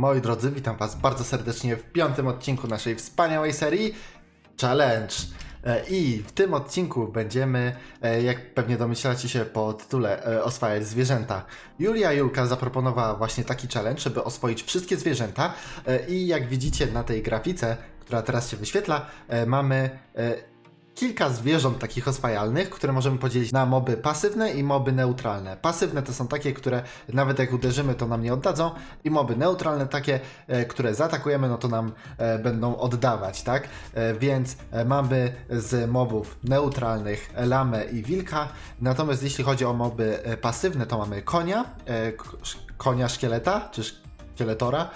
Moi drodzy, witam Was bardzo serdecznie w piątym odcinku naszej wspaniałej serii Challenge. E, I w tym odcinku będziemy, e, jak pewnie domyślacie się po tytule, e, oswajać zwierzęta. Julia Julka zaproponowała właśnie taki challenge, żeby oswoić wszystkie zwierzęta. I jak widzicie na tej grafice, która teraz się wyświetla, mamy kilka zwierząt takich oswajalnych, które możemy podzielić na moby pasywne i moby neutralne. Pasywne to są takie, które nawet jak uderzymy, to nam nie oddadzą, i moby neutralne takie, e, które zaatakujemy, no to nam e, będą oddawać, tak? E, więc mamy z mobów neutralnych lamę i wilka, natomiast jeśli chodzi o moby pasywne, to mamy konia, konia szkieleta, czy szkieletora,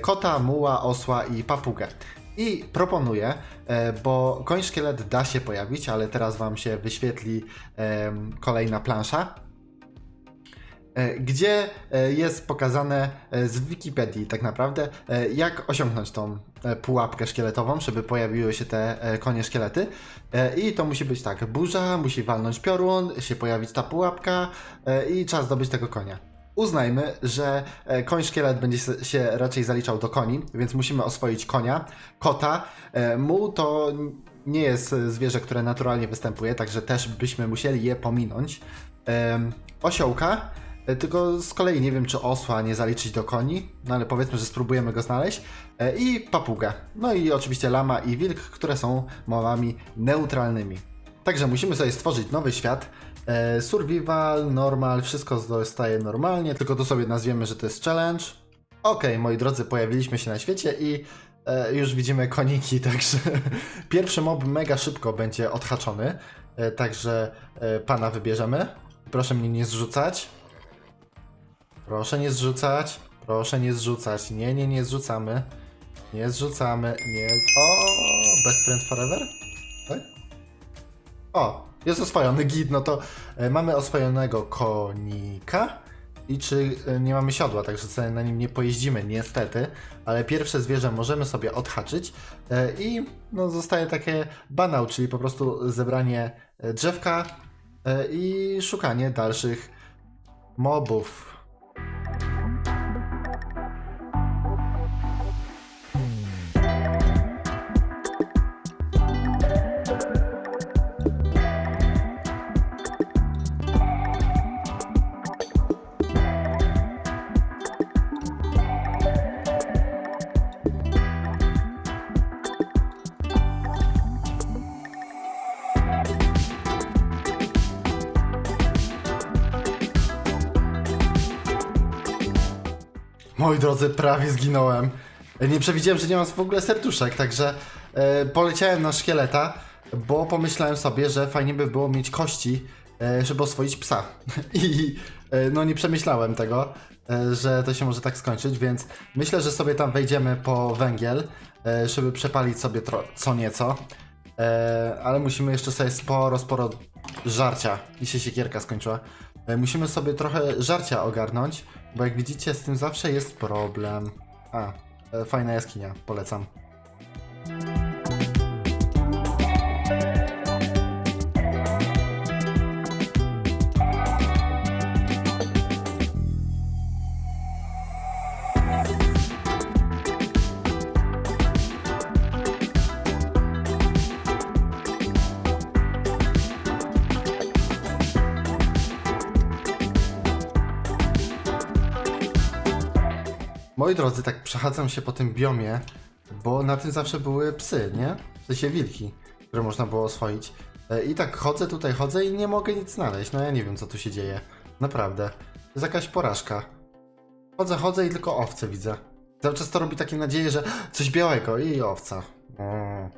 kota, muła, osła i papugę. I proponuję, e, bo koń szkielet da się pojawić, ale teraz Wam się wyświetli kolejna plansza, e, gdzie e, jest pokazane z Wikipedii tak naprawdę, jak osiągnąć tą pułapkę szkieletową, żeby pojawiły się te konie szkielety. I to musi być tak, burza, musi walnąć piorun, się pojawić ta pułapka i trzeba zdobyć tego konia. Uznajmy, że e, koń szkielet będzie się raczej zaliczał do koni, więc musimy oswoić konia, kota. E, Muł to nie jest e, zwierzę, które naturalnie występuje, także też byśmy musieli je pominąć. Osiołka, tylko z kolei nie wiem, czy osła nie zaliczyć do koni, no ale powiedzmy, że spróbujemy go znaleźć. I papugę. No i oczywiście lama i wilk, które są mowami neutralnymi. Także musimy sobie stworzyć nowy świat. E, survival, normal, wszystko zostaje normalnie, tylko tu sobie nazwiemy, że to jest challenge. Okej, moi drodzy, pojawiliśmy się na świecie i e, już widzimy koniki, także pierwszy mob mega szybko będzie odhaczony. E, także e, pana wybierzemy. Proszę mnie nie zrzucać. Proszę nie zrzucać. Proszę nie zrzucać. Nie, nie, nie zrzucamy. Nie zrzucamy. Nie. Z... O, best friend forever? Tak? O, jest oswojony git, no to e, mamy oswojonego konika i czy e, nie mamy siodła, także sobie na nim nie pojeździmy niestety, ale pierwsze zwierzę możemy sobie odhaczyć e, i no, zostaje takie banał, czyli po prostu zebranie e, drzewka e, i szukanie dalszych mobów. Moi drodzy, prawie zginąłem. Nie przewidziałem, że nie mam w ogóle serduszek, także e, poleciałem na szkieleta, bo pomyślałem sobie, że fajnie by było mieć kości, e, żeby oswoić psa. I e, no nie przemyślałem tego, e, że to się może tak skończyć, więc myślę, że sobie tam wejdziemy po węgiel, e, żeby przepalić sobie co nieco. E, ale musimy jeszcze sobie sporo, sporo żarcia i się siekierka skończyła. E, musimy sobie trochę żarcia ogarnąć, bo jak widzicie z tym zawsze jest problem. A, e, fajna jaskinia, polecam. Moi drodzy, tak przechadzam się po tym biomie, bo na tym zawsze były psy, nie? W sensie wilki, które można było oswoić. E, I tak chodzę tutaj, chodzę i nie mogę nic znaleźć. No ja nie wiem, co tu się dzieje. Naprawdę. To jest jakaś porażka. Chodzę, chodzę i tylko owce widzę. Cały czas to robi takie nadzieje, że coś białego i owca. Mm.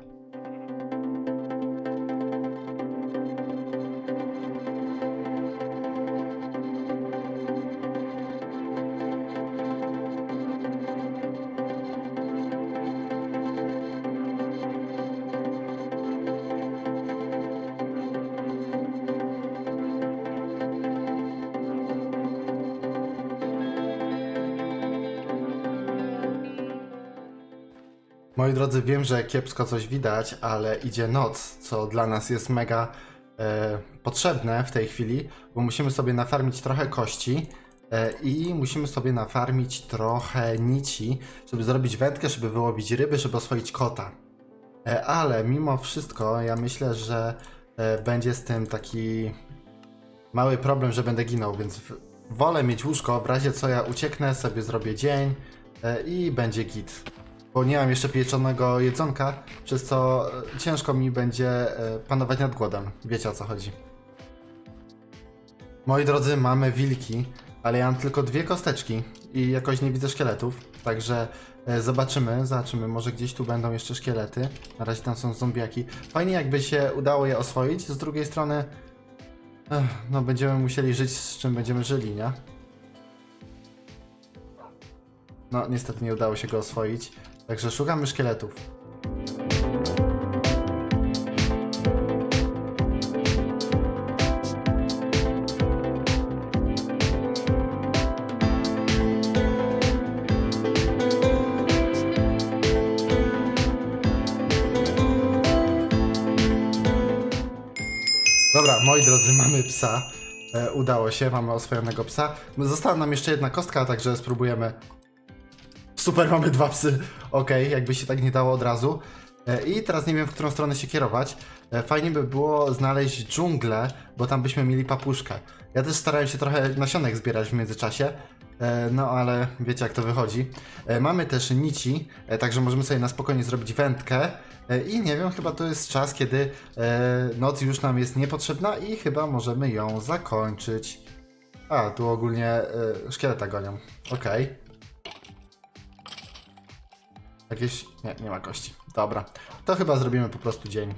Moi drodzy, wiem, że kiepsko coś widać, ale idzie noc, co dla nas jest mega e, potrzebne w tej chwili, bo musimy sobie nafarmić trochę kości e, i musimy sobie nafarmić trochę nici, żeby zrobić wędkę, żeby wyłowić ryby, żeby oswoić kota. E, Ale mimo wszystko ja myślę, że e, będzie z tym taki mały problem, że będę ginął, więc w- wolę mieć łóżko, w razie co ja ucieknę, sobie zrobię dzień e, i będzie git. Bo nie mam jeszcze pieczonego jedzonka, przez co e, ciężko mi będzie e, panować nad głodem. Wiecie o co chodzi. Moi drodzy, mamy wilki, ale ja mam tylko dwie kosteczki i jakoś nie widzę szkieletów, także e, zobaczymy, zobaczymy, może gdzieś tu będą jeszcze szkielety. Na razie tam są zombiaki. Fajnie jakby się udało je oswoić, z drugiej strony no będziemy musieli żyć z czym będziemy żyli, nie? No niestety nie udało się go oswoić, także szukamy szkieletów. Dobra, moi drodzy, mamy psa. E, udało się, mamy oswojonego psa. Została nam jeszcze jedna kostka, także spróbujemy. Super, mamy dwa psy. Okej, jakby się tak nie dało od razu. E, I teraz nie wiem, w którą stronę się kierować. E, fajnie by było znaleźć dżunglę, bo tam byśmy mieli papuszkę. Ja też starałem się trochę nasionek zbierać w międzyczasie. E, No ale wiecie jak to wychodzi. Mamy też nici, także możemy sobie na spokojnie zrobić wędkę. I nie wiem, chyba to jest czas, kiedy noc już nam jest niepotrzebna i chyba możemy ją zakończyć. A, tu ogólnie e, szkieleta gonią. Okej. Jakieś... Nie, nie ma kości. Dobra. To chyba zrobimy po prostu dzień.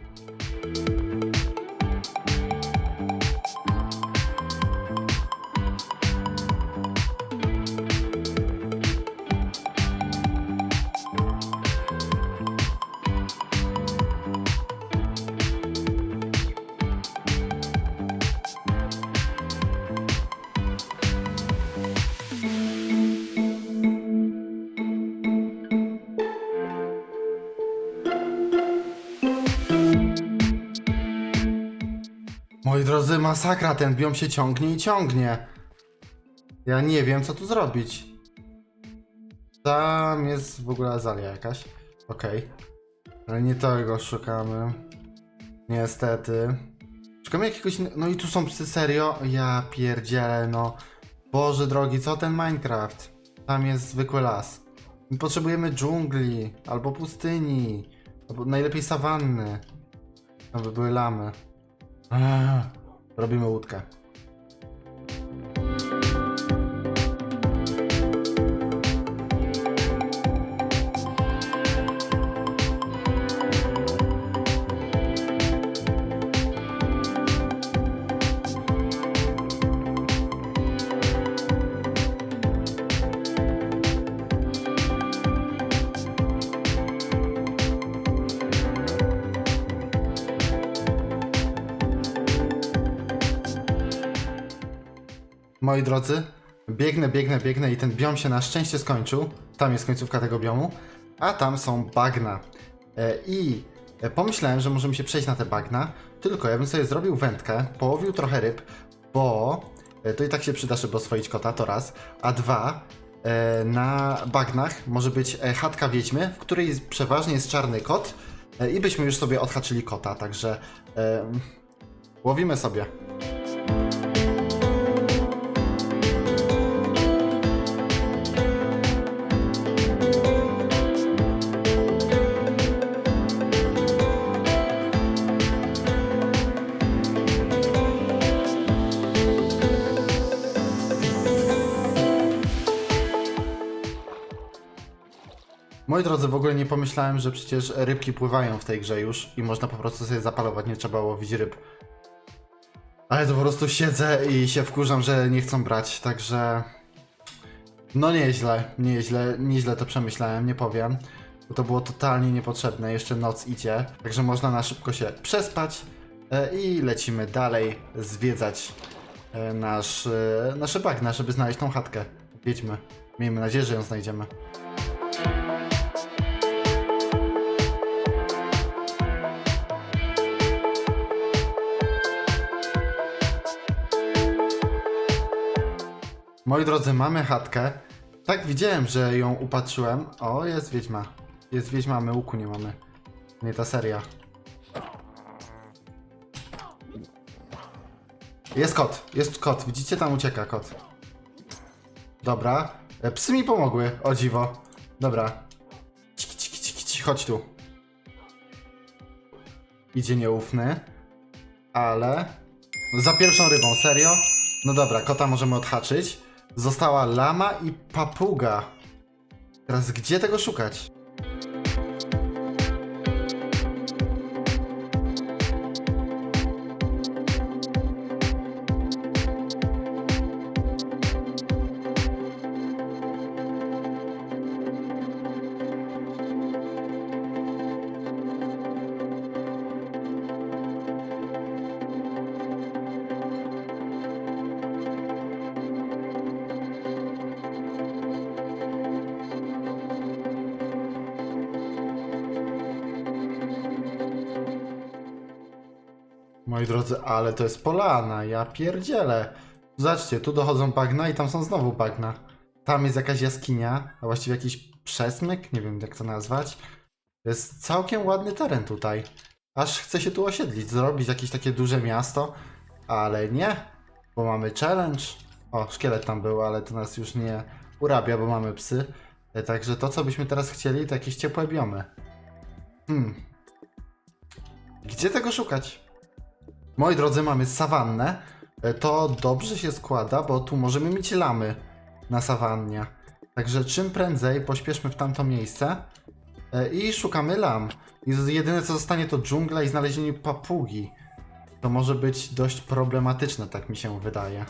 Drodzy, masakra, ten biom się ciągnie i ciągnie. Ja nie wiem, co tu zrobić. Tam jest w ogóle azalia jakaś. Okej. Ale nie tego szukamy. Niestety. Szukamy jakiegoś... No i tu są psy, serio? Ja pierdzielę, no. Boże drogi, co ten Minecraft? Tam jest zwykły las. My potrzebujemy dżungli, albo pustyni, albo najlepiej sawanny. Aby były lamy. Robimy łódkę. Moi drodzy, biegnę, biegnę, biegnę i ten biom się na szczęście skończył. Tam jest końcówka tego biomu, a tam są bagna. E, I e, pomyślałem, że możemy się przejść na te bagna, tylko ja bym sobie zrobił wędkę, połowił trochę ryb, bo e, to i tak się przyda, żeby oswoić kota, to raz, a dwa, na bagnach może być chatka wiedźmy, w której przeważnie jest czarny kot i byśmy już sobie odhaczyli kota, także łowimy sobie. Moi drodzy, w ogóle nie pomyślałem, że przecież rybki pływają w tej grze już i można po prostu sobie zapalować, nie trzeba łowić ryb. Ale to po prostu siedzę i się wkurzam, że nie chcą brać, także... No nieźle, nieźle, nieźle to przemyślałem, nie powiem. Bo to było totalnie niepotrzebne, jeszcze noc idzie, także można na szybko się przespać e, i lecimy dalej zwiedzać e, nasz, e, nasze bagna, żeby znaleźć tą chatkę. Wiedźmy. Miejmy nadzieję, że ją znajdziemy. Moi drodzy, mamy chatkę. Tak, widziałem, że ją upatrzyłem. O, jest wiedźma. Jest wiedźma, my łuku nie mamy. Nie ta seria. Jest kot, jest kot. Widzicie, tam ucieka kot. Dobra. E, Psy mi pomogły, o dziwo. Dobra. Ciki, ciki, ciki, ciki, chodź tu. Idzie nieufny. Ale... Za pierwszą rybą, serio? No dobra, kota możemy odhaczyć. Została lama i papuga. Teraz gdzie tego szukać? Moi drodzy, ale to jest polana, ja pierdzielę. Zobaczcie, tu dochodzą bagna i tam są znowu bagna. Tam jest jakaś jaskinia, a właściwie jakiś przesmyk, nie wiem jak to nazwać. To jest całkiem ładny teren tutaj. Aż chcę się tu osiedlić, zrobić jakieś takie duże miasto, ale nie, bo mamy challenge. O, szkielet tam był, ale to nas już nie urabia, bo mamy psy. E, Także to, co byśmy teraz chcieli, to jakieś ciepłe biomy. Hmm. Gdzie tego szukać? Moi drodzy, mamy sawannę. E, To dobrze się składa, bo tu możemy mieć lamy na sawannie. Także czym prędzej pośpieszmy w tamto miejsce e, i szukamy lam. I jedyne co zostanie to dżungla i znalezienie papugi. To może być dość problematyczne, tak mi się wydaje.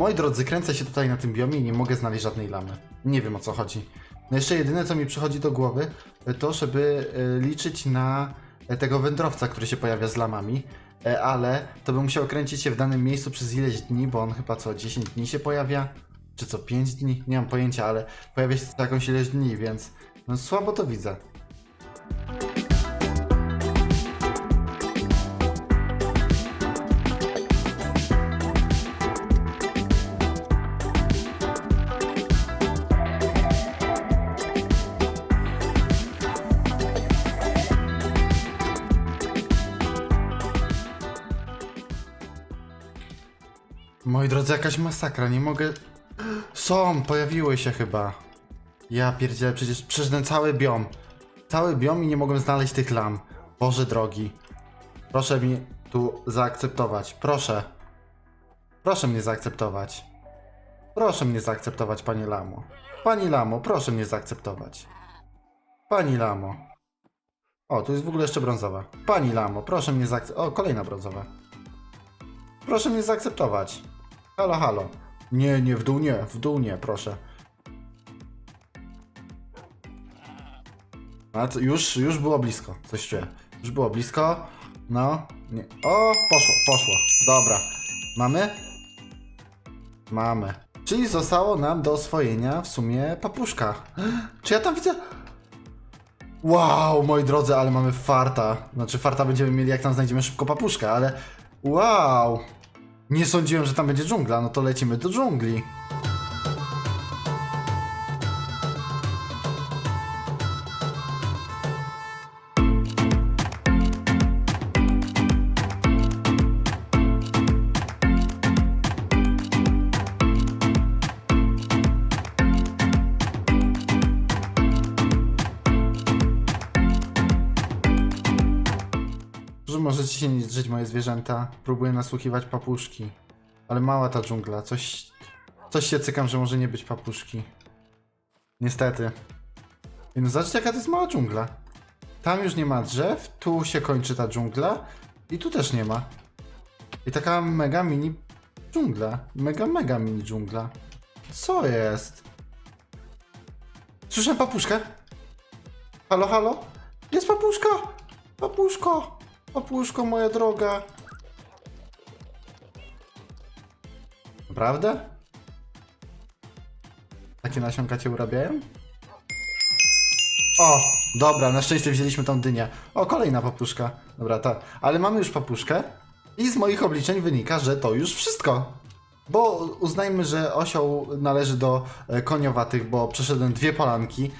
Moi drodzy, kręcę się tutaj na tym biomie i nie mogę znaleźć żadnej lamy. Nie wiem o co chodzi. No jeszcze jedyne co mi przychodzi do głowy, to żeby e, liczyć na e, tego wędrowca, który się pojawia z lamami, E, ale to bym musiał kręcić się w danym miejscu przez ileś dni, bo on chyba co 10 dni się pojawia, czy co 5 dni, nie mam pojęcia, ale pojawia się co jakąś ileś dni, więc no słabo to widzę. Moi drodzy, jakaś masakra, nie mogę... Są, pojawiły się chyba. Ja pierdzielę, przecież przeszedłem cały biom. Cały biom i nie mogłem znaleźć tych lam. Boże drogi. Proszę mi tu zaakceptować, proszę. Proszę mnie zaakceptować. Proszę mnie zaakceptować, panie Lamo. Pani Lamo, proszę mnie zaakceptować. Pani Lamo. O, tu jest w ogóle jeszcze brązowa. Pani Lamo, proszę mnie zaakceptować. O, kolejna brązowa. Proszę mnie zaakceptować. Halo, halo. Nie, nie, w dół nie, w dół nie, proszę. A już, już było blisko, coś czuję. Już było blisko. No, nie. O, poszło, poszło. Dobra. Mamy? Mamy. Czyli zostało nam do oswojenia w sumie papuszka. Czy ja tam widzę... Wow, moi drodzy, ale mamy farta. Znaczy farta będziemy mieli jak tam znajdziemy szybko papuszkę, ale... Wow! Nie sądziłem, że tam będzie dżungla, no to lecimy do dżungli. Możecie się nie moje zwierzęta. Próbuję nasłuchiwać papuszki. Ale mała ta dżungla. Coś, coś się cykam, że może nie być papuszki. Niestety. I no zobaczcie, jaka to jest mała dżungla. Tam już nie ma drzew, tu się kończy ta dżungla i tu też nie ma. I taka mega mini dżungla. Mega, mega mini dżungla. Co jest? Słyszę papuszkę? Halo, halo? Jest papuszka! Papuszko! Papuszko, moja droga. Naprawdę? Takie nasionka cię urabiają? O, dobra, na szczęście wzięliśmy tą dynię. O, kolejna papuszka. Dobra, ta. Ale mamy już papuszkę i z moich obliczeń wynika, że to już wszystko. Bo uznajmy, że osioł należy do e, koniowatych, bo przeszedłem dwie polanki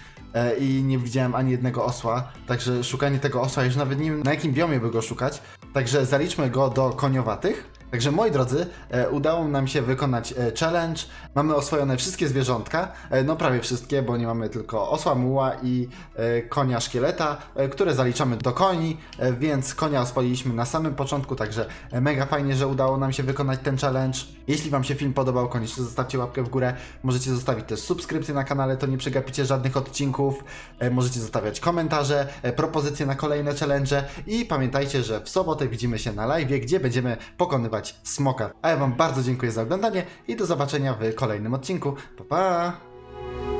i nie widziałem ani jednego osła, także szukanie tego osła, już nawet nie wiem na jakim biomie by go szukać, także zaliczmy go do koniowatych. Także moi drodzy, e, udało nam się wykonać e, challenge. Mamy oswojone wszystkie zwierzątka, e, no prawie wszystkie, bo nie mamy tylko osła muła i konia szkieleta, które zaliczamy do koni, więc konia oswoiliśmy na samym początku, także mega fajnie, że udało nam się wykonać ten challenge. Jeśli Wam się film podobał, koniecznie zostawcie łapkę w górę. Możecie zostawić też subskrypcję na kanale, to nie przegapicie żadnych odcinków. Możecie zostawiać komentarze, propozycje na kolejne challenge i pamiętajcie, że w sobotę widzimy się na live, gdzie będziemy pokonywać smoka. A ja Wam bardzo dziękuję za oglądanie i do zobaczenia w kolejnym odcinku. Pa pa!